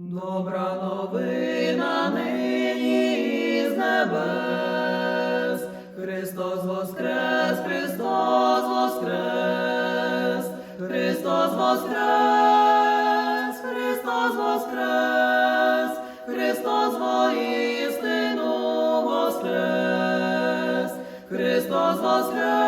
Добра новина нині з небес. Христос воскрес, Христос воскрес, Христос воскрес, Христос воскрес, Христос воістину воскрес, Христос воскрес,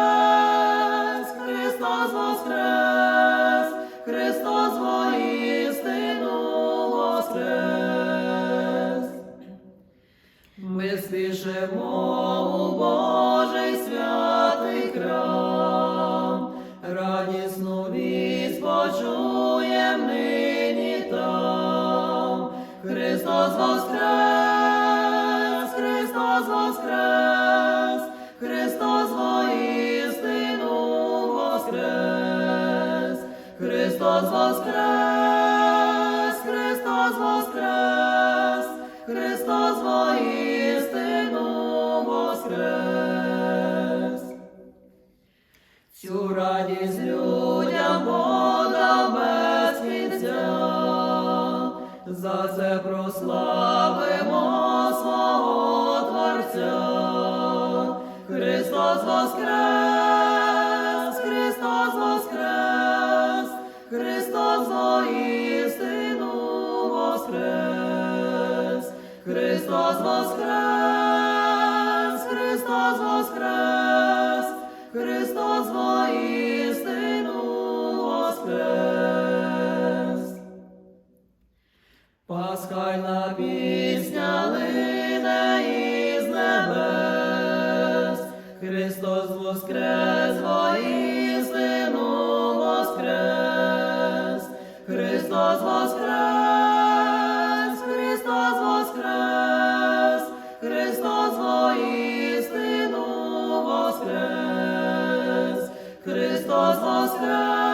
спішимо у Божий святий храм, радісну вість почуєм нині там. Христос воскрес, Христос воскрес, Христос воістину воскрес, Христос воскрес, Христос воскрес, Христос воістину Цю радість людям подав без кінця, за це прославимо свого Творця. Христос воскрес, Христос воскрес, Христос воістину воскрес, Христос воскрес, Пасхальна пісня лине із небес, Христос воскрес, воістину воскрес, Христос воскрес, Христос воскрес, Христос воістину воскрес, Христос воскрес,